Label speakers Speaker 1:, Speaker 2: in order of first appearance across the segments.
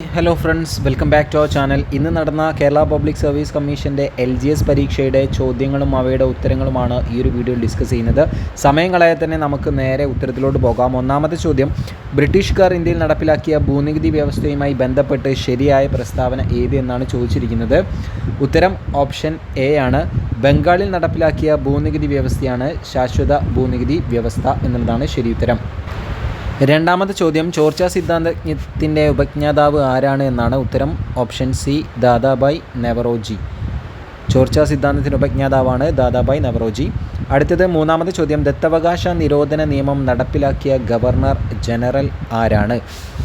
Speaker 1: Hello friends welcome back to our channel ഇന്ന് നടന്ന Kerala public service കമ്മീഷന്റെ എൽ ജി എസ് പരീക്ഷയുടെ ചോദ്യങ്ങളും അവയുടെ ഉത്തരങ്ങളുമാണ് ഈ ഒരു വീഡിയോയിൽ ഡിസ്കസ് ചെയ്യുന്നത്. സമയം കളയാതെ തന്നെ നമുക്ക് നേരെ ഉത്തരത്തിലോട്ട് പോകാം. ഒന്നാമത്തെ ചോദ്യം ബ്രിട്ടീഷുകാർ ഇന്ത്യയിൽ നടപ്പിലാക്കിയ ഭൂനികുതി വ്യവസ്ഥയുമായി ബന്ധപ്പെട്ട് ശരിയായ പ്രസ്താവന ഏത് എന്നാണ് ചോദിച്ചിരിക്കുന്നത്. ഉത്തരം ഓപ്ഷൻ എ ആണ്. ബംഗാളിൽ നടപ്പിലാക്കിയ ഭൂനികുതി വ്യവസ്ഥയാണ് ശാശ്വത ഭൂനികുതി വ്യവസ്ഥ എന്നുള്ളതാണ് ശരി ഉത്തരം രണ്ടാമത്തെ ചോദ്യം ചോർച്ച സിദ്ധാന്തത്തിന്റെ ഉപജ്ഞാതാവ് ആരാണ് എന്നാണ് ഉത്തരം. Option C Dadabhai Naoroji. ചോർച്ച സിദ്ധാന്തത്തിന്റെ ഉപജ്ഞാതാവാണ് ദാദാബായ് നെവറോജി. അടുത്തത് മൂന്നാമത്തെ ചോദ്യം ദത്തവകാശ നിരോധന നിയമം നടപ്പിലാക്കിയ ഗവർണർ ജനറൽ ആരാണ്?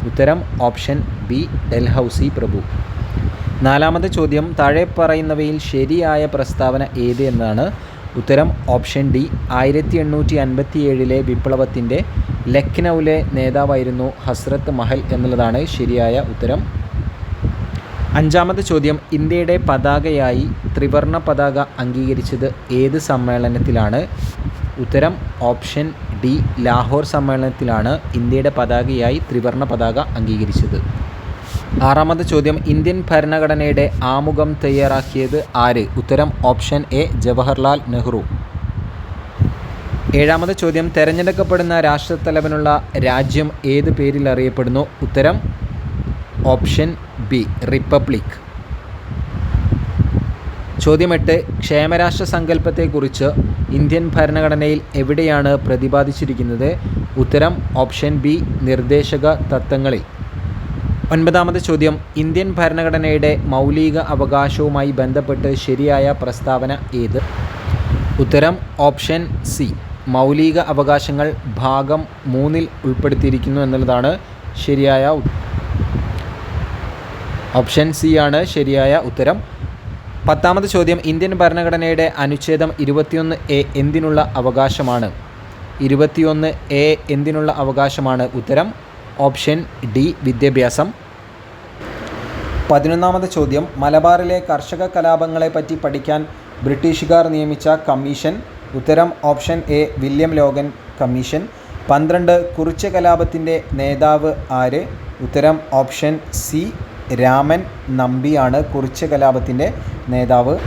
Speaker 1: ഉത്തരം ഓപ്ഷൻ ബി ഡൽഹൌസി പ്രഭു. നാലാമത്തെ ചോദ്യം താഴെ പറയുന്നവയിൽ ശരിയായ പ്രസ്താവന ഏത് എന്നാണ്? ഉത്തരം ഓപ്ഷൻ ഡി. ആയിരത്തി എണ്ണൂറ്റി അൻപത്തി ഏഴിലെ വിപ്ലവത്തിന്റെ ലക്നൌവിലെ നേതാവായിരുന്നു ഹസ്രത്ത് മഹൽ എന്നുള്ളതാണ് ശരിയായ ഉത്തരം. അഞ്ചാമത്തെ ചോദ്യം ഇന്ത്യയുടെ പതാകയായി ത്രിവർണ പതാക അംഗീകരിച്ചത് ഏത് സമ്മേളനത്തിലാണ്? ഉത്തരം ഓപ്ഷൻ ഡി ലാഹോർ സമ്മേളനത്തിലാണ് ഇന്ത്യയുടെ പതാകയായി ത്രിവർണ പതാക അംഗീകരിച്ചത്. ആറാമത്തെ ചോദ്യം ഇന്ത്യൻ ഭരണഘടനയുടെ ആമുഖം തയ്യാറാക്കിയത് ആര്? ഉത്തരം ഓപ്ഷൻ എ ജവഹർലാൽ നെഹ്റു. ഏഴാമത് ചോദ്യം തിരഞ്ഞെടുക്കപ്പെടുന്ന രാഷ്ട്രത്തലവനുള്ള രാജ്യം ഏത് പേരിൽ അറിയപ്പെടുന്നു? ഉത്തരം ഓപ്ഷൻ ബി റിപ്പബ്ലിക്. ചോദ്യം എട്ട് ക്ഷേമരാഷ്ട്ര സങ്കല്പത്തെക്കുറിച്ച് ഇന്ത്യൻ ഭരണഘടനയിൽ എവിടെയാണ് പ്രതിപാദിച്ചിരിക്കുന്നത്? ഉത്തരം ഓപ്ഷൻ ബി നിർദ്ദേശക തത്വങ്ങളിൽ. ഒൻപതാമത്തെ ചോദ്യം. ഇന്ത്യൻ ഭരണഘടനയുടെ മൗലിക അവകാശവുമായി ബന്ധപ്പെട്ട് ശരിയായ പ്രസ്താവന ഏത്? ഉത്തരം ഓപ്ഷൻ സി. മൗലിക അവകാശങ്ങൾ ഭാഗം മൂന്നിൽ ഉൾപ്പെടുത്തിയിരിക്കുന്നു എന്നുള്ളതാണ് ശരിയായ ഓപ്ഷൻ സി ആണ് ശരിയായ ഉത്തരം. പത്താമത് ചോദ്യം. ഇന്ത്യൻ ഭരണഘടനയുടെ അനുച്ഛേദം ഇരുപത്തിയൊന്ന് എ എന്തിനുള്ള അവകാശമാണ്? ഇരുപത്തിയൊന്ന് എ എന്തിനുള്ള അവകാശമാണ് ഉത്തരം. ഓപ്ഷൻ ഡി വിദ്യാഭ്യാസം. പതിനൊന്നാമത്തെ ചോദ്യം മലബാറിലെ കർഷക കലാപങ്ങളെപ്പറ്റി പഠിക്കാൻ ബ്രിട്ടീഷുകാർ നിയമിച്ച കമ്മീഷൻ. ഉത്തരം option A William Logan commission. പന്ത്രണ്ട് കുറിച്ച കലാപത്തിന്റെ നേതാവ് ആര്? ഉത്തരം ഓപ്ഷൻ സി രാമൻ നമ്പിയാണ് കുറിച്ച കലാപത്തിന്റെ നേതാവ്.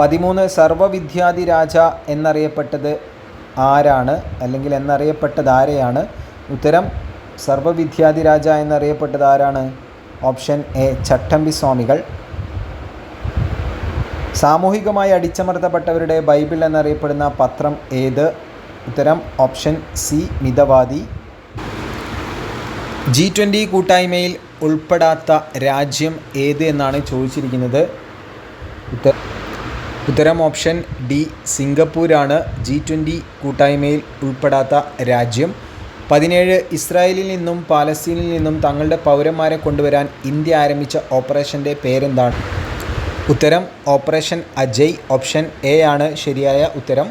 Speaker 1: പതിമൂന്ന് സർവവിദ്യാധിരാജ എന്നറിയപ്പെട്ടത് ആരാണ്? അല്ലെങ്കിൽ എന്നറിയപ്പെട്ടത് ആരെയാണ് ഉത്തരം സർവവിദ്യാധിരാജ എന്നറിയപ്പെട്ടത് ആരാണ്? ഓപ്ഷൻ എ ചട്ടമ്പി സ്വാമികൾ. സാമൂഹികമായി അടിച്ചമർത്തപ്പെട്ടവരുടെ ബൈബിൾ എന്നറിയപ്പെടുന്ന പത്രം ഏത്? ഉത്തരം option C Mithavadi. G twenty കൂട്ടായ്മയിൽ ഉൾപ്പെടാത്ത രാജ്യം ഏത് എന്നാണ് ചോദിച്ചിരിക്കുന്നത്? ഉത്തരം ഓപ്ഷൻ ഡി സിംഗപ്പൂരാണ്. ജി ട്വന്റി കൂട്ടായ്മയിൽ ഉൾപ്പെടാത്ത രാജ്യം പതിനേഴ് ഇസ്രായേലിൽ നിന്നും പാലസ്തീനിൽ നിന്നും തങ്ങളുടെ പൗരന്മാരെ കൊണ്ടുവരാൻ ഇന്ത്യ ആരംഭിച്ച ഓപ്പറേഷന്റെ പേരെന്താണ്? ഉത്തരം ഓപ്പറേഷൻ അജയ് ഓപ്ഷൻ എ ആണ് ശരിയായ ഉത്തരം.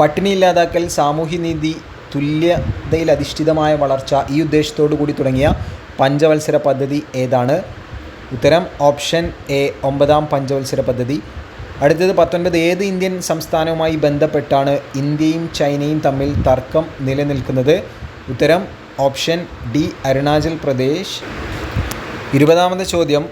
Speaker 1: പട്ടിണി ഇല്ലാതാക്കൽ സാമൂഹ്യനീതി തുല്യതയിലധിഷ്ഠിതമായ വളർച്ച ഈ ഉദ്ദേശത്തോടു കൂടി തുടങ്ങിയ പഞ്ചവത്സര പദ്ധതി ഏതാണ്? ഉത്തരം ഓപ്ഷൻ എ ഒമ്പതാം പഞ്ചവത്സര പദ്ധതി. അടുത്തത് പത്തൊൻപത് ഏത് ഇന്ത്യൻ സംസ്ഥാനവുമായി ബന്ധപ്പെട്ടാണ് ഇന്ത്യയും ചൈനയും തമ്മിൽ തർക്കം നിലനിൽക്കുന്നത്? ഉത്തരം ഓപ്ഷൻ ഡി അരുണാചൽ പ്രദേശ്. ഇരുപതാമത് ചോദ്യം.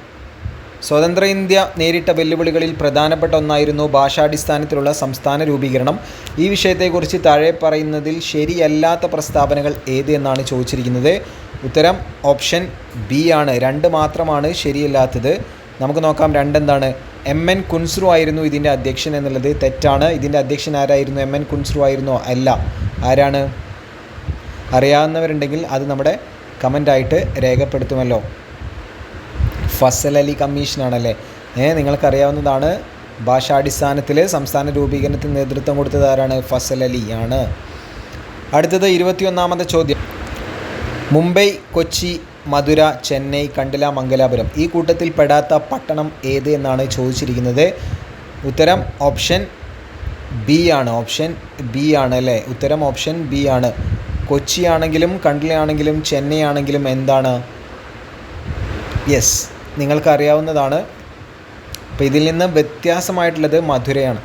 Speaker 1: സ്വതന്ത്ര ഇന്ത്യ നേരിട്ട വെല്ലുവിളികളിൽ പ്രധാനപ്പെട്ട ഒന്നായിരുന്നു ഭാഷാടിസ്ഥാനത്തിലുള്ള സംസ്ഥാന രൂപീകരണം. ഈ വിഷയത്തെക്കുറിച്ച് താഴെ പറയുന്നതിൽ ശരിയല്ലാത്ത പ്രസ്താവനകൾ ഏത് എന്നാണ് ചോദിച്ചിരിക്കുന്നത്? ഉത്തരം ഓപ്ഷൻ ബി ആണ്. രണ്ട് മാത്രമാണ് ശരിയല്ലാത്തത്. നമുക്ക് നോക്കാം രണ്ടെന്താണ്? എം എൻ കുൻസ്രു ആയിരുന്നു ഇതിന്റെ അധ്യക്ഷൻ എന്നുള്ളത്. തെറ്റാണ്. ഇതിന്റെ അധ്യക്ഷൻ ആരായിരുന്നു? എം എൻ കുൻസ്രു ആയിരുന്നോ? അല്ല. ആരാണ്? അറിയാവുന്നവരുണ്ടെങ്കിൽ അത് നമ്മുടെ കമന്റായിട്ട് രേഖപ്പെടുത്തുമല്ലോ. ഫസൽ അലി കമ്മീഷനാണല്ലേ? ഏ നിങ്ങൾക്കറിയാവുന്നതാണ് ഭാഷാടിസ്ഥാനത്തിൽ സംസ്ഥാന രൂപീകരണത്തിന് നേതൃത്വം കൊടുത്തത് ആരാണ്? ഫസൽ അലി ആണ്. അടുത്തത് ഇരുപത്തിയൊന്നാമത്തെ ചോദ്യം. മുംബൈ കൊച്ചി മധുര ചെന്നൈ കണ്ടില മംഗലാപുരം. ഈ കൂട്ടത്തിൽ പെടാത്ത പട്ടണം ഏത് എന്നാണ് ചോദിച്ചിരിക്കുന്നത്. ഉത്തരം ഓപ്ഷൻ ബി ആണ്. ഓപ്ഷൻ ബി ആണ് അല്ലേ? ഉത്തരം ഓപ്ഷൻ ബി ആണ്. കൊച്ചി ആണെങ്കിലും കണ്ടില ആണെങ്കിലും ചെന്നൈ ആണെങ്കിലും എന്താണ്? യെസ് നിങ്ങൾക്കറിയാവുന്നതാണ്. അപ്പോൾ ഇതിൽ നിന്ന് വ്യത്യാസമായിട്ടുള്ളത് മധുരയാണ്.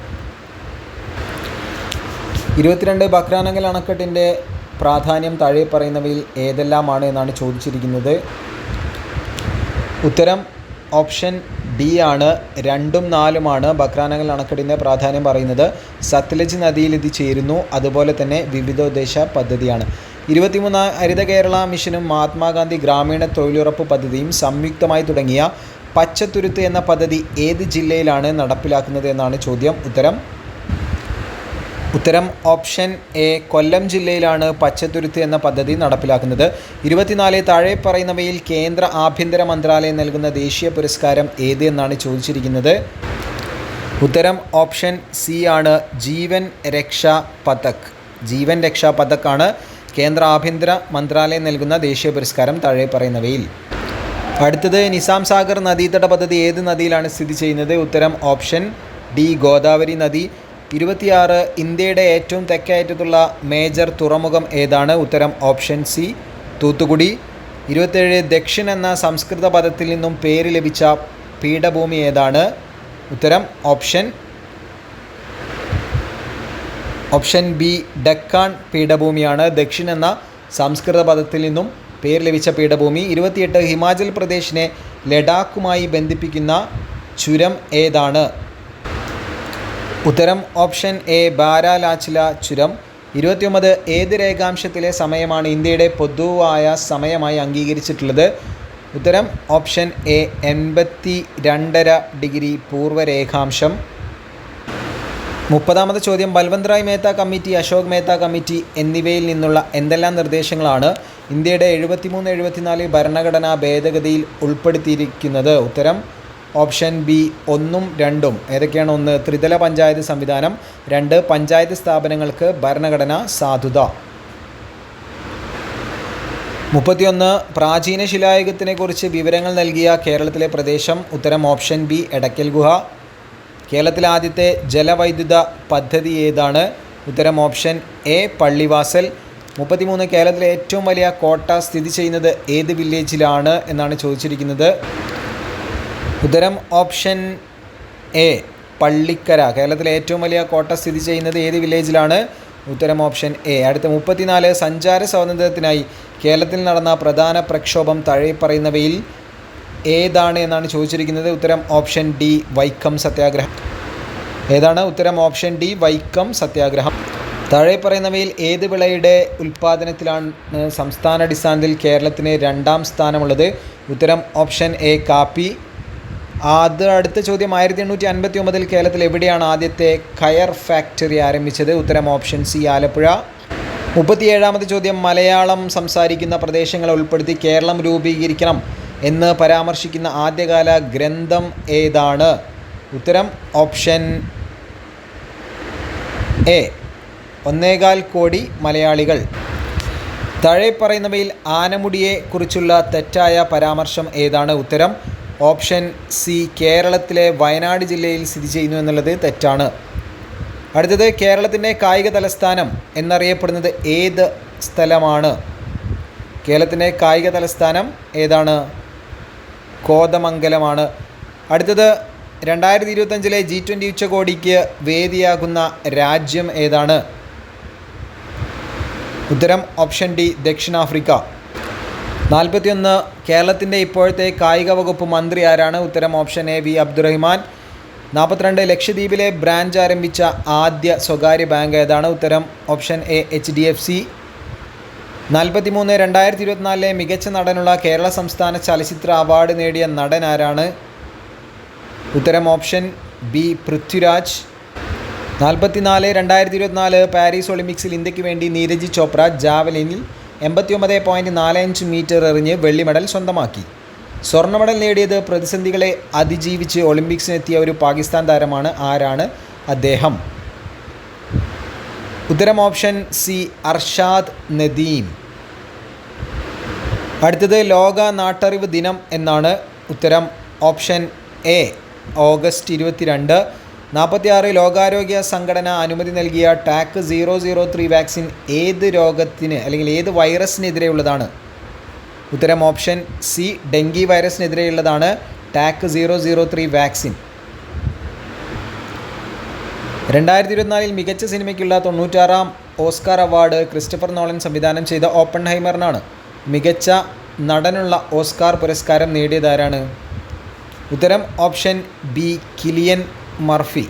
Speaker 1: ഇരുപത്തിരണ്ട് ബക്രാനങ്കൽ അണക്കെട്ടിന്റെ പ്രാധാന്യം താഴെ പറയുന്നവയിൽ ഏതെല്ലാമാണ് എന്നാണ് ചോദിച്ചിരിക്കുന്നത്. ഉത്തരം ഓപ്ഷൻ ഡി ആണ്. രണ്ടും നാലുമാണ് ബക്രാനങ്ങൾ അണക്കെട്ടിന്റെ പ്രാധാന്യം പറയുന്നത്. സത്ലജ് നദിയിൽ ഇത് ചേരുന്നു. അതുപോലെ തന്നെ വിവിധോദ്ദേശ പദ്ധതിയാണ്. ഇരുപത്തിമൂന്നാം ഹരിത കേരള മിഷനും മഹാത്മാഗാന്ധി ഗ്രാമീണ തൊഴിലുറപ്പ് പദ്ധതിയും സംയുക്തമായി തുടങ്ങിയ പച്ചത്തുരുത്ത് എന്ന പദ്ധതി ഏത് ജില്ലയിലാണ് നടപ്പിലാക്കുന്നത് എന്നാണ് ചോദ്യം. ഉത്തരം ഉത്തരം ഓപ്ഷൻ എ കൊല്ലം ജില്ലയിലാണ് പച്ചത്തുരുത്ത് എന്ന പദ്ധതി നടപ്പിലാക്കുന്നത്. ഇരുപത്തിനാല് താഴെ പറയുന്നവയിൽ കേന്ദ്ര ആഭ്യന്തര മന്ത്രാലയം നൽകുന്ന ദേശീയ പുരസ്കാരം ഏത് എന്നാണ് ചോദിച്ചിരിക്കുന്നത്. ഉത്തരം ഓപ്ഷൻ സി ആണ് ജീവൻ രക്ഷാ പതക് ജീവൻ രക്ഷാ പതക്കാണ് കേന്ദ്ര ആഭ്യന്തര മന്ത്രാലയം നൽകുന്ന ദേശീയ പുരസ്കാരം താഴെ പറയുന്നവയിൽ. അടുത്തത് നിസാം സാഗർ നദീതട പദ്ധതി ഏത് നദിയിലാണ് സ്ഥിതി ചെയ്യുന്നത്? ഉത്തരം ഓപ്ഷൻ ഡി ഗോദാവരി നദി. ഇരുപത്തിയാറ് ഇന്ത്യയുടെ ഏറ്റവും തെക്കയറ്റത്തുള്ള മേജർ തുറമുഖം ഏതാണ്? ഉത്തരം ഓപ്ഷൻ സി തൂത്തുകുടി ഇരുപത്തേഴ് ദക്ഷിൺ എന്ന സംസ്കൃത പദത്തിൽ നിന്നും പേര് ലഭിച്ച പീഠഭൂമി ഏതാണ്? ഉത്തരം ഓപ്ഷൻ ഓപ്ഷൻ ബി ഡക്കാൻ പീഠഭൂമിയാണ്. ദക്ഷിൺ എന്ന സംസ്കൃത പദത്തിൽ നിന്നും പേര് ലഭിച്ച പീഠഭൂമി. ഇരുപത്തിയെട്ട് ഹിമാചൽ പ്രദേശിനെ ലഡാക്കുമായി ബന്ധിപ്പിക്കുന്ന ചുരം ഏതാണ്? ഉത്തരം ഓപ്ഷൻ എ ബാരാലാച്ചില ചുരം. ഇരുപത്തിയൊമ്പത് ഏത് രേഖാംശത്തിലെ സമയമാണ് ഇന്ത്യയുടെ പൊതുവായ സമയമായി അംഗീകരിച്ചിട്ടുള്ളത്? ഉത്തരം ഓപ്ഷൻ എ എൺപത്തി രണ്ടര ഡിഗ്രി പൂർവരേഖാംശം മുപ്പതാമത് ചോദ്യം. ബൽവന്ത് റായ് മേത്ത കമ്മിറ്റി അശോക് മേത്ത കമ്മിറ്റി എന്നിവയിൽ നിന്നുള്ള എന്തെല്ലാം നിർദ്ദേശങ്ങളാണ് ഇന്ത്യയുടെ എഴുപത്തിമൂന്ന് എഴുപത്തിനാല് ഭരണഘടനാ ഭേദഗതിയിൽ ഉൾപ്പെടുത്തിയിരിക്കുന്നത്? ഉത്തരം ഓപ്ഷൻ ബി ഒന്നും രണ്ടും. ഏതൊക്കെയാണ് ഒന്ന്? ത്രിതല പഞ്ചായത്ത് സംവിധാനം. രണ്ട് പഞ്ചായത്ത് സ്ഥാപനങ്ങൾക്ക് ഭരണഘടന സാധുത. മുപ്പത്തിയൊന്ന് പ്രാചീന ശിലായുഗത്തിനെ കുറിച്ച് വിവരങ്ങൾ നൽകിയ കേരളത്തിലെ പ്രദേശം. ഉത്തരം ഓപ്ഷൻ ബി എടക്കൽ ഗുഹ. കേരളത്തിലെ ആദ്യത്തെ ജലവൈദ്യുത പദ്ധതി ഏതാണ്? ഉത്തരം ഓപ്ഷൻ എ പള്ളിവാസൽ. മുപ്പത്തിമൂന്ന് കേരളത്തിലെ ഏറ്റവും വലിയ കോട്ട സ്ഥിതി ചെയ്യുന്നത് ഏത് വില്ലേജിലാണ് എന്നാണ് ചോദിച്ചിരിക്കുന്നത്. ഉത്തരം ഓപ്ഷൻ എ പള്ളിക്കര. കേരളത്തിലെ ഏറ്റവും വലിയ കോട്ട സ്ഥിതി ചെയ്യുന്നത് ഏത് വില്ലേജിലാണ്? ഉത്തരം ഓപ്ഷൻ എ. അടുത്ത മുപ്പത്തിനാല് സഞ്ചാര സ്വാതന്ത്ര്യത്തിനായി കേരളത്തിൽ നടന്ന പ്രധാന പ്രക്ഷോഭം താഴെ പറയുന്നവയിൽ ഏതാണ് എന്നാണ് ചോദിച്ചിരിക്കുന്നത്? ഉത്തരം ഓപ്ഷൻ ഡി വൈക്കം സത്യാഗ്രഹം. ഏതാണ്? ഉത്തരം ഓപ്ഷൻ ഡി വൈക്കം സത്യാഗ്രഹം. താഴെ പറയുന്നവയിൽ ഏത് വിളയുടെ ഉൽപ്പാദനത്തിലാണ് സംസ്ഥാന അടിസ്ഥാനത്തിൽ കേരളത്തിന് രണ്ടാം സ്ഥാനമുള്ളത്? ഉത്തരം ഓപ്ഷൻ എ കാപ്പി. അത് അടുത്ത ചോദ്യം ആയിരത്തി എണ്ണൂറ്റി അൻപത്തി ഒമ്പതിൽ കേരളത്തിൽ എവിടെയാണ് ആദ്യത്തെ കയർ ഫാക്ടറി ആരംഭിച്ചത്? ഉത്തരം ഓപ്ഷൻ സി ആലപ്പുഴ. മുപ്പത്തിയേഴാമത്തെ ചോദ്യം മലയാളം സംസാരിക്കുന്ന പ്രദേശങ്ങളെ ഉൾപ്പെടുത്തി കേരളം രൂപീകരിക്കണം എന്ന് പരാമർശിക്കുന്ന ആദ്യകാല ഗ്രന്ഥം ഏതാണ്? ഉത്തരം ഓപ്ഷൻ എ ഒന്നേകാൽ കോടി മലയാളികൾ. താഴെ പറയുന്നവയിൽ ആനമുടിയെ കുറിച്ചുള്ള തെറ്റായ പരാമർശം ഏതാണ്? ഉത്തരം ഓപ്ഷൻ സി കേരളത്തിലെ വയനാട് ജില്ലയിൽ സ്ഥിതി ചെയ്യുന്നു എന്നുള്ളത് തെറ്റാണ്. അടുത്തത് കേരളത്തിന്റെ കായിക തലസ്ഥാനം എന്നറിയപ്പെടുന്നത് ഏത് സ്ഥലമാണ്? കേരളത്തിന്റെ കായിക തലസ്ഥാനം ഏതാണ്? കോതമംഗലമാണ്. അടുത്തത് രണ്ടായിരത്തി ഇരുപത്തഞ്ചിലെ ജി ട്വന്റി ഉച്ചകോടിക്ക് വേദിയാകുന്ന രാജ്യം ഏതാണ്? ഉത്തരം ഓപ്ഷൻ ഡി ദക്ഷിണാഫ്രിക്ക. നാൽപ്പത്തിയൊന്ന് കേരളത്തിന്റെ ഇപ്പോഴത്തെ കായിക വകുപ്പ് മന്ത്രി ആരാണ്? ഉത്തരം ഓപ്ഷൻ എ വി അബ്ദുറഹിമാൻ. നാൽപ്പത്തിരണ്ട് ലക്ഷദ്വീപിലെ ബ്രാഞ്ച് ആരംഭിച്ച ആദ്യ സ്വകാര്യ ബാങ്ക് ഏതാണ്? ഉത്തരം option A H D F C. നാൽപ്പത്തിമൂന്ന് രണ്ടായിരത്തി ഇരുപത്തിനാലിലെ മികച്ച നടനുള്ള കേരള സംസ്ഥാന ചലച്ചിത്ര അവാർഡ് നേടിയ നടൻ ആരാണ്? ഉത്തരം ഓപ്ഷൻ ബി പൃഥ്വിരാജ്. നാൽപ്പത്തിനാല് രണ്ടായിരത്തി ഇരുപത്തിനാല് പാരീസ് ഒളിമ്പിക്സിൽ ഇന്ത്യയ്ക്ക് വേണ്ടി നീരജ് ചോപ്ര ജാവലിനിൽ എൺപത്തി ഒമ്പത് പോയിന്റ് നാല് അഞ്ച് മീറ്റർ എറിഞ്ഞ് വെള്ളി മെഡൽ സ്വന്തമാക്കി. സ്വർണ മെഡൽ നേടിയത് പ്രതിസന്ധികളെ അതിജീവിച്ച് ഒളിമ്പിക്സിനെത്തിയ ഒരു പാകിസ്ഥാൻ താരമാണ് ആരാണ് അദ്ദേഹം? ഉത്തരം ഓപ്ഷൻ സി അർഷാദ് നദീം. അടുത്തത് ലോക നാട്ടറിവ് ദിനം എന്നാണ് ഉത്തരം ഓപ്ഷൻ എ ഓഗസ്റ്റ് ഇരുപത്തിരണ്ട്. നാൽപ്പത്തിയാറ് ലോകാരോഗ്യ സംഘടന അനുമതി നൽകിയ TAK zero zero three vaccine ഏത് രോഗത്തിന് അല്ലെങ്കിൽ ഏത് വൈറസിനെതിരെയുള്ളതാണ്? ഉത്തരം option C dengue വൈറസിനെതിരെയുള്ളതാണ് TAK zero zero three vaccine. രണ്ടായിരത്തി ഇരുപത്തിനാലിൽ മികച്ച സിനിമയ്ക്കുള്ള തൊണ്ണൂറ്റാറാം ഓസ്കാർ അവാർഡ് ക്രിസ്റ്റഫർ നോളൻ സംവിധാനം ചെയ്ത ഓപ്പൺ ഹൈമറിനാണ് മികച്ച നടനുള്ള ഓസ്കാർ പുരസ്കാരം നേടിയതാരാണ് ഉത്തരം ഓപ്ഷൻ ബി കിലിയൻ മർഫി.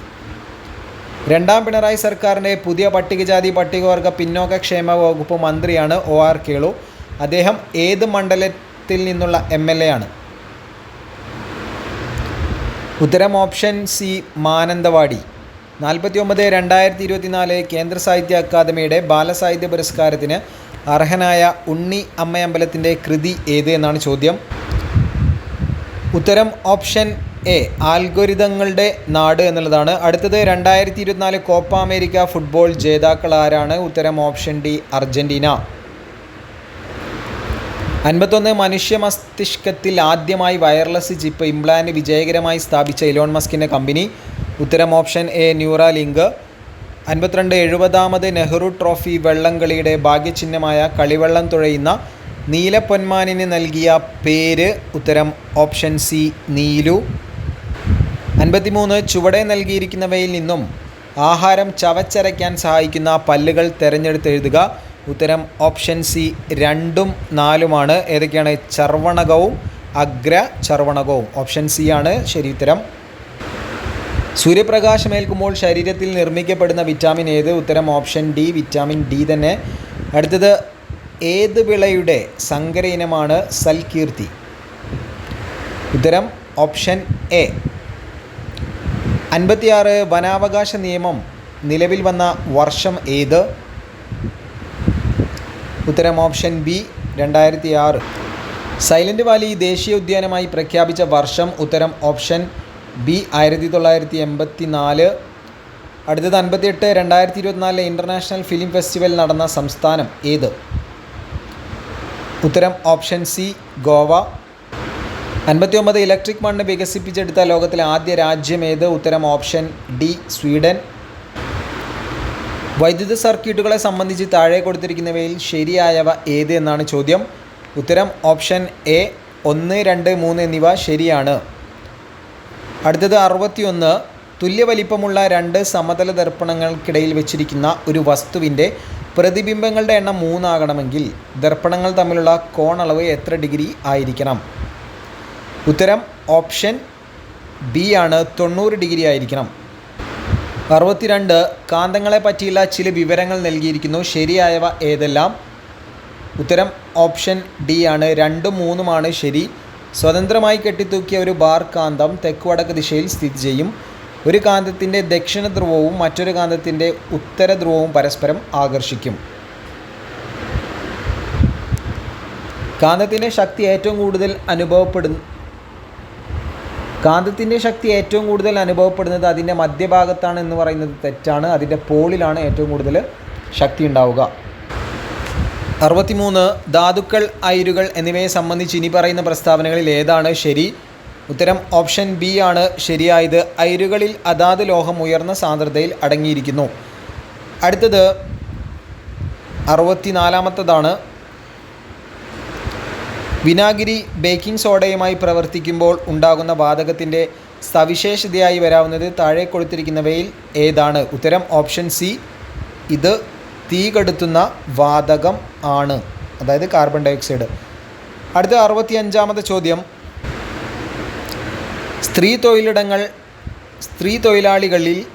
Speaker 1: രണ്ടാം പിണറായി സർക്കാരിന്റെ പുതിയ പട്ടികജാതി പട്ടികവർഗ പിന്നോക്ക ക്ഷേമ വകുപ്പ് മന്ത്രിയാണ് ഒ ആർ കേളു. അദ്ദേഹം ഏത് മണ്ഡലത്തിൽ നിന്നുള്ള എം എൽ എ ആണ്? ഉത്തരം ഓപ്ഷൻ സി മാനന്തവാടി. നാൽപ്പത്തി ഒമ്പത് രണ്ടായിരത്തി ഇരുപത്തിനാല് കേന്ദ്ര സാഹിത്യ അക്കാദമിയുടെ ബാലസാഹിത്യ പുരസ്കാരത്തിന് അർഹനായ ഉണ്ണി അമ്മയമ്പലത്തിന്റെ കൃതി ഏത് എന്നാണ് ചോദ്യം? ഉത്തരം ഓപ്ഷൻ എ ആൽഗൊരിതങ്ങളുടെ നാട് എന്നുള്ളതാണ്. അടുത്തത് രണ്ടായിരത്തി ഇരുപത്തിനാല് കോപ്പ അമേരിക്ക ഫുട്ബോൾ ജേതാക്കൾ ആരാണ്? ഉത്തരം ഓപ്ഷൻ ഡി അർജന്റീന അൻപത്തൊന്ന് മനുഷ്യ മസ്തിഷ്കത്തിൽ ആദ്യമായി വയർലെസ് ചിപ്പ് ഇംപ്ലാന്റ് വിജയകരമായി സ്ഥാപിച്ച ഇലോൺ മസ്കിന്റെ കമ്പനി. ഉത്തരം ഓപ്ഷൻ എ ന്യൂറാലിങ്ക്. അൻപത്തിരണ്ട് എഴുപതാമത് നെഹ്റു ട്രോഫി വെള്ളംകളിയുടെ ഭാഗ്യചിഹ്നമായ കളിവെള്ളം തുഴയുന്ന നീലപ്പൊന്മാനിന് നൽകിയ പേര്. ഉത്തരം ഓപ്ഷൻ സി നീലു. അൻപത്തിമൂന്ന് ചുവടെ നൽകിയിരിക്കുന്നവയിൽ നിന്നും ആഹാരം ചവച്ചരയ്ക്കാൻ സഹായിക്കുന്ന പല്ലുകൾ തിരഞ്ഞെടുത്ത് എഴുതുക ഉത്തരം ഓപ്ഷൻ സി രണ്ടും നാലുമാണ്. ഏതൊക്കെയാണ്? ചർവണകവും അഗ്ര ചർവണകവും ഓപ്ഷൻ സി ആണ് ശരി ഉത്തരം. സൂര്യപ്രകാശമേൽക്കുമ്പോൾ ശരീരത്തിൽ നിർമ്മിക്കപ്പെടുന്ന വിറ്റാമിൻ ഏത്? ഉത്തരം ഓപ്ഷൻ ഡി വിറ്റാമിൻ ഡി തന്നെ. അടുത്തത് ഏത് വിളയുടെ സങ്കര ഇനമാണ് സൽകീർത്തി? ഉത്തരം ഓപ്ഷൻ എ. അൻപത്തിയാറ് വനാവകാശ നിയമം നിലവിൽ വന്ന വർഷം ഏത്? ഉത്തരം ഓപ്ഷൻ ബി രണ്ടായിരത്തി ആറ് സൈലന്റ് വാലി ദേശീയ ഉദ്യാനമായി പ്രഖ്യാപിച്ച വർഷം ഉത്തരം ഓപ്ഷൻ ബി ആയിരത്തി തൊള്ളായിരത്തി എൺപത്തി നാല് അടുത്തത് അൻപത്തിയെട്ട് രണ്ടായിരത്തി ഇരുപത്തിനാലിലെ ഇന്റർനാഷണൽ ഫിലിം ഫെസ്റ്റിവൽ നടന്ന സംസ്ഥാനം ഏത്? ഉത്തരം ഓപ്ഷൻ സി ഗോവ. അൻപത്തി ഒമ്പത് ഇലക്ട്രിക് മണ്ണ് വികസിപ്പിച്ചെടുത്ത ലോകത്തിലെ ആദ്യ രാജ്യം ഏത് ഉത്തരം ഓപ്ഷൻ ഡി സ്വീഡൻ. വൈദ്യുത സർക്യൂട്ടുകളെ സംബന്ധിച്ച് താഴെ കൊടുത്തിരിക്കുന്നവയിൽ ശരിയായവ ഏത് എന്നാണ് ചോദ്യം. ഉത്തരം ഓപ്ഷൻ എ ഒന്ന് രണ്ട് മൂന്ന് എന്നിവ ശരിയാണ്. അടുത്തത് അറുപത്തിയൊന്ന്. തുല്യ വലിപ്പമുള്ള രണ്ട് സമതല ദർപ്പണങ്ങൾക്കിടയിൽ വെച്ചിരിക്കുന്ന ഒരു വസ്തുവിന്റെ പ്രതിബിംബങ്ങളുടെ എണ്ണം മൂന്നാകണമെങ്കിൽ ദർപ്പണങ്ങൾ തമ്മിലുള്ള കോണളവ് എത്ര ഡിഗ്രി ആയിരിക്കണം? ഉത്തരം ഓപ്ഷൻ ബി ആണ്. തൊണ്ണൂറ് ഡിഗ്രി ആയിരിക്കണം. അറുപത്തിരണ്ട് കാന്തങ്ങളെ പറ്റിയുള്ള ചില വിവരങ്ങൾ നൽകിയിരിക്കുന്നു. ശരിയായവ ഏതെല്ലാം? ഉത്തരം ഓപ്ഷൻ ഡി ആണ്. രണ്ടും മൂന്നുമാണ് ശരി. സ്വതന്ത്രമായി കെട്ടിത്തൂക്കിയ ഒരു ബാർ കാന്തം തെക്ക് വടക്ക് ദിശയിൽ സ്ഥിതി ചെയ്യും. ഒരു കാന്തത്തിന്റെ ദക്ഷിണ ധ്രുവവും മറ്റൊരു കാന്തത്തിന്റെ ഉത്തര ധ്രുവവും പരസ്പരം ആകർഷിക്കും. കാന്തത്തിന്റെ ശക്തി ഏറ്റവും കൂടുതൽ അനുഭവപ്പെടുന്ന കാന്തത്തിന്റെ ശക്തി ഏറ്റവും കൂടുതൽ അനുഭവപ്പെടുന്നത് അതിന്റെ മധ്യഭാഗത്താണ് എന്ന് പറയുന്നത് തെറ്റാണ്. അതിന്റെ പോളിലാണ് ഏറ്റവും കൂടുതൽ ശക്തി ഉണ്ടാവുക. അറുപത്തിമൂന്ന് ധാതുക്കൾ അയിരുകൾ എന്നിവയെ സംബന്ധിച്ച് ഇനി പറയുന്ന പ്രസ്താവനകളിൽ ഏതാണ് ശരി? ഉത്തരം ഓപ്ഷൻ ബി ആണ്. ശരിയായത് അയിരുകളിൽ അതാത് ലോഹം ഉയർന്ന സാന്ദ്രതയിൽ അടങ്ങിയിരിക്കുന്നു. അടുത്തത് അറുപത്തിനാലാമത്തതാണ്. വിനാഗിരി ബേക്കിംഗ് സോഡയുമായി പ്രവർത്തിക്കുമ്പോൾ ഉണ്ടാകുന്ന വാതകത്തിന്റെ സവിശേഷതയായി വരാവുന്നത് താഴെ കൊടുത്തിരിക്കുന്നവയിൽ ഏതാണ്? ഉത്തരം ഓപ്ഷൻ സി ഇത് തീ കെടുത്തുന്ന വാതകം ആണ് അതായത് കാർബൺ ഡയോക്സൈഡ്. അടുത്ത അറുപത്തി അഞ്ചാമത്തെ ചോദ്യം. സ്ത്രീ തൊഴിലിടങ്ങൾ സ്ത്രീ തൊഴിലാളികളിൽ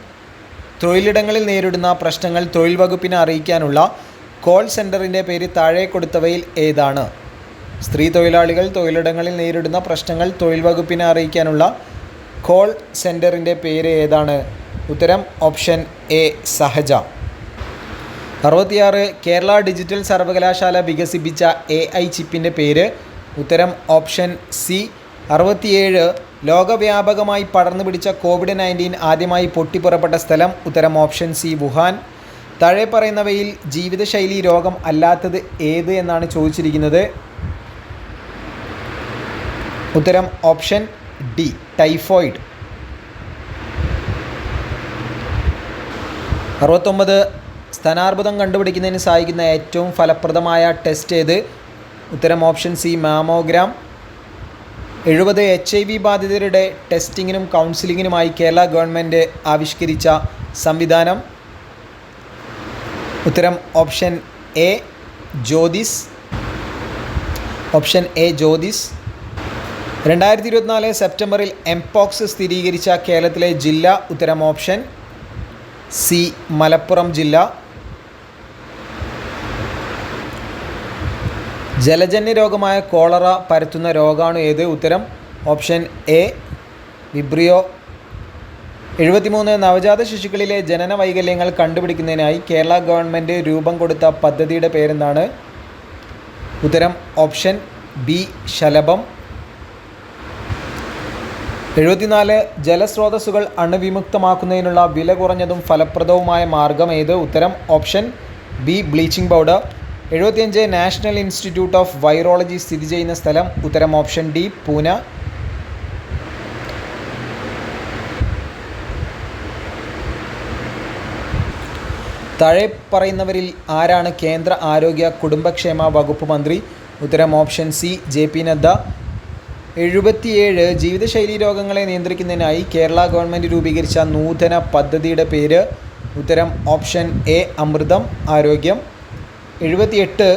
Speaker 1: തൊഴിലിടങ്ങളിൽ നേരിടുന്ന പ്രശ്നങ്ങൾ തൊഴിൽ വകുപ്പിനെ അറിയിക്കാനുള്ള കോൾ സെന്ററിന്റെ പേര് താഴെ കൊടുത്തവയിൽ ഏതാണ്? സ്ത്രീ തൊഴിലാളികൾ തൊഴിലിടങ്ങളിൽ നേരിടുന്ന പ്രശ്നങ്ങൾ തൊഴിൽ വകുപ്പിനെ അറിയിക്കാനുള്ള കോൾ സെന്ററിന്റെ പേര് ഏതാണ്? ഉത്തരം ഓപ്ഷൻ എ സഹജ. അറുപത്തിയാറ് കേരള ഡിജിറ്റൽ സർവകലാശാല വികസിപ്പിച്ച എ ഐ ചിപ്പിന്റെ പേര്. ഉത്തരം ഓപ്ഷൻ സി. അറുപത്തിയേഴ് ലോകവ്യാപകമായി പടർന്നു പിടിച്ച കോവിഡ് നയന്റീൻ ആദ്യമായി പൊട്ടിപ്പുറപ്പെട്ട സ്ഥലം. ഉത്തരം ഓപ്ഷൻ സി വുഹാൻ. താഴെ പറയുന്നവയിൽ ജീവിതശൈലി രോഗം അല്ലാത്തത് ഏത് എന്നാണ് ചോദിച്ചിരിക്കുന്നത്. ഉത്തരം ഓപ്ഷൻ ഡി ടൈഫോയിഡ്. അറുപത്തൊമ്പത് സ്ഥാനാർബുദം കണ്ടുപിടിക്കുന്നതിന് സഹായിക്കുന്ന ഏറ്റവും ഫലപ്രദമായ ടെസ്റ്റ് ഏത്? ഉത്തരം ഓപ്ഷൻ സി മാമോഗ്രാം. എഴുപത് എച്ച് ഐ വി ബാധിതരുടെ ടെസ്റ്റിങ്ങിനും കൗൺസിലിങ്ങിനുമായി കേരള ഗവൺമെന്റ് ആവിഷ്കരിച്ച സംവിധാനം. ഉത്തരം option A Jyothis. Option A Jyothis. രണ്ടായിരത്തി ഇരുപത്തിനാല് സെപ്റ്റംബറിൽ എംപോക്സ് സ്ഥിരീകരിച്ച കേരളത്തിലെ ജില്ല ഉത്തരം ഓപ്ഷൻ സി മലപ്പുറം ജില്ല. ജലജന്യ രോഗമായ കോളറ പരത്തുന്ന രോഗമാണ് ഏത്? ഉത്തരം ഓപ്ഷൻ എ വിബ്രിയോ. എഴുപത്തിമൂന്ന് നവജാത ശിശുക്കളിലെ ജനന വൈകല്യങ്ങൾ കണ്ടുപിടിക്കുന്നതിനായി കേരള ഗവൺമെന്റ് രൂപം കൊടുത്ത പദ്ധതിയുടെ പേരെന്താണ്? ഉത്തരം ഓപ്ഷൻ ബി ശലഭം. എഴുപത്തിനാല് ജലസ്രോതസ്സുകൾ അണുവിമുക്തമാക്കുന്നതിനുള്ള വില കുറഞ്ഞതും ഫലപ്രദവുമായ മാർഗം ഏത്? ഉത്തരം ഓപ്ഷൻ ബി ബ്ലീച്ചിങ് പൗഡർ. എഴുപത്തിയഞ്ച് നാഷണൽ ഇൻസ്റ്റിറ്റ്യൂട്ട് ഓഫ് വൈറോളജി സ്ഥിതി ചെയ്യുന്ന സ്ഥലം. ഉത്തരം ഓപ്ഷൻ ഡി പൂന. താഴെ പറയുന്നവരിൽ ആരാണ് കേന്ദ്ര ആരോഗ്യ കുടുംബക്ഷേമ വകുപ്പ് മന്ത്രി? ഉത്തരം option C J P Nadda. എഴുപത്തിയേഴ് ജീവിതശൈലി രോഗങ്ങളെ നിയന്ത്രിക്കുന്നതിനായി കേരള ഗവൺമെന്റ് രൂപീകരിച്ച നൂതന പദ്ധതിയുടെ പേര്. ഉത്തരം ഓപ്ഷൻ എ അമൃതം ആരോഗ്യം. എഴുപത്തിയെട്ട്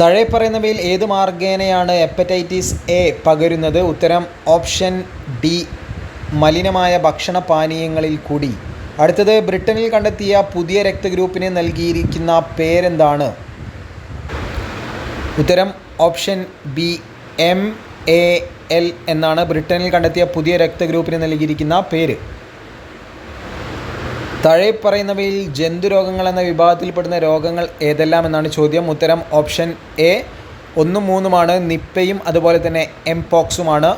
Speaker 1: താഴെ പറയുന്നവയിൽ ഏത് മാർഗേനയാണ് ഹെപ്പറ്റൈറ്റിസ് എ പകരുന്നത്? ഉത്തരം ഓപ്ഷൻ ഡി മലിനമായ ഭക്ഷണ പാനീയങ്ങളിൽ കൂടി. അടുത്തത് ബ്രിട്ടനിൽ കണ്ടെത്തിയ പുതിയ രക്തഗ്രൂപ്പിന് നൽകിയിരിക്കുന്ന പേരെന്താണ്? ഉത്തരം option B M A L എന്നാണ് ബ്രിട്ടനിൽ കണ്ടെത്തിയ പുതിയ രക്തഗ്രൂപ്പിന് നൽകിയിരിക്കുന്ന പേര്. താഴെ പറയുന്നവയിൽ ജന്തുരോഗങ്ങൾ എന്ന വിഭാഗത്തിൽപ്പെടുന്ന രോഗങ്ങൾ ഏതെല്ലാം എന്നാണ് ചോദ്യം. ഉത്തരം ഓപ്ഷൻ എ ഒന്നും മൂന്നുമാണ്. നിപ്പയും അതുപോലെ തന്നെ എം പോക്സുമാണ്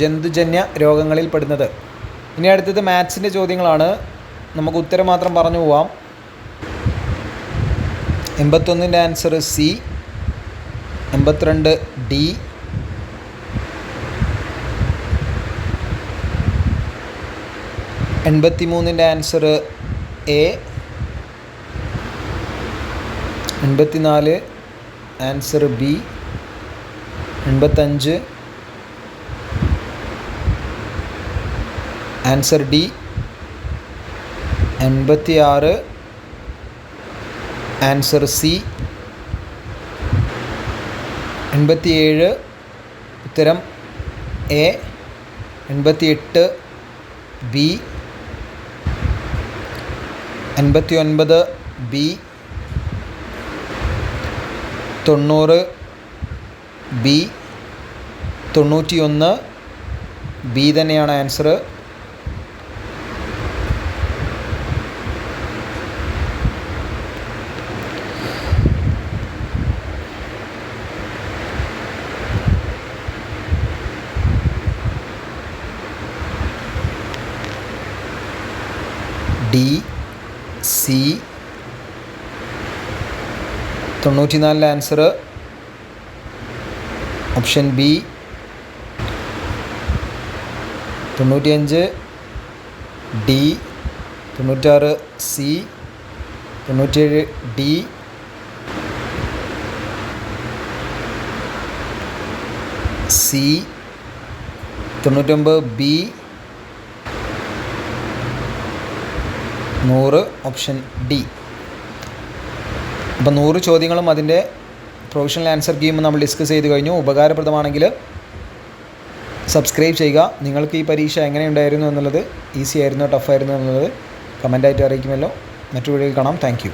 Speaker 1: ജന്തുജന്യ രോഗങ്ങളിൽ പെടുന്നത് ഇനി അടുത്തത് മാത്സിന്റെ ചോദ്യങ്ങളാണ്. നമുക്ക് ഉത്തരം മാത്രം പറഞ്ഞു പോവാം. എൺപത്തൊന്നിന്റെ ആൻസർ സി എൺപത്തിരണ്ട് ഡി എൺപത്തി മൂന്നിന്റെ ആൻസർ എ. എൺപത്തിനാല് ആൻസർ ബി. എൺപത്തഞ്ച് ആൻസർ ഡി. എൺപത്തി ആറ് ആൻസർ സി. എൺപത്തിയേഴ് ഉത്തരം എ. എൺപത്തിയെട്ട് ബി. എൺപത്തി ഒൻപത് ബി തൊണ്ണൂറ് ബി തൊണ്ണൂറ്റിയൊന്ന് ബി തന്നെയാണ് ആൻസർ ഡി സി തൊണ്ണൂറ്റിനാലിലെ ആൻസർ ഓപ്ഷൻ ബി തൊണ്ണൂറ്റിയഞ്ച് ഡി തൊണ്ണൂറ്റാറ് സി തൊണ്ണൂറ്റിയേഴ് ഡി സി തൊണ്ണൂറ്റൊമ്പത് ബി നൂറ് ഓപ്ഷൻ ഡി അപ്പോൾ നൂറ് ചോദ്യങ്ങളും അതിന്റെ പ്രൊഫഷണൽ ആൻസർ കീയും നമ്മൾ ഡിസ്കസ് ചെയ്ത് കഴിഞ്ഞു. ഉപകാരപ്രദമാണെങ്കിൽ സബ്സ്ക്രൈബ് ചെയ്യുക. നിങ്ങൾക്ക് ഈ പരീക്ഷ എങ്ങനെ ഉണ്ടായിരുന്നു എന്നുള്ളത് ഈസി ആയിരുന്നോ ടഫായിരുന്നു എന്നുള്ളത് കമന്റായിട്ട് അറിയിക്കുമല്ലോ. മറ്റു വീഡിയോയിൽ കാണാം. താങ്ക്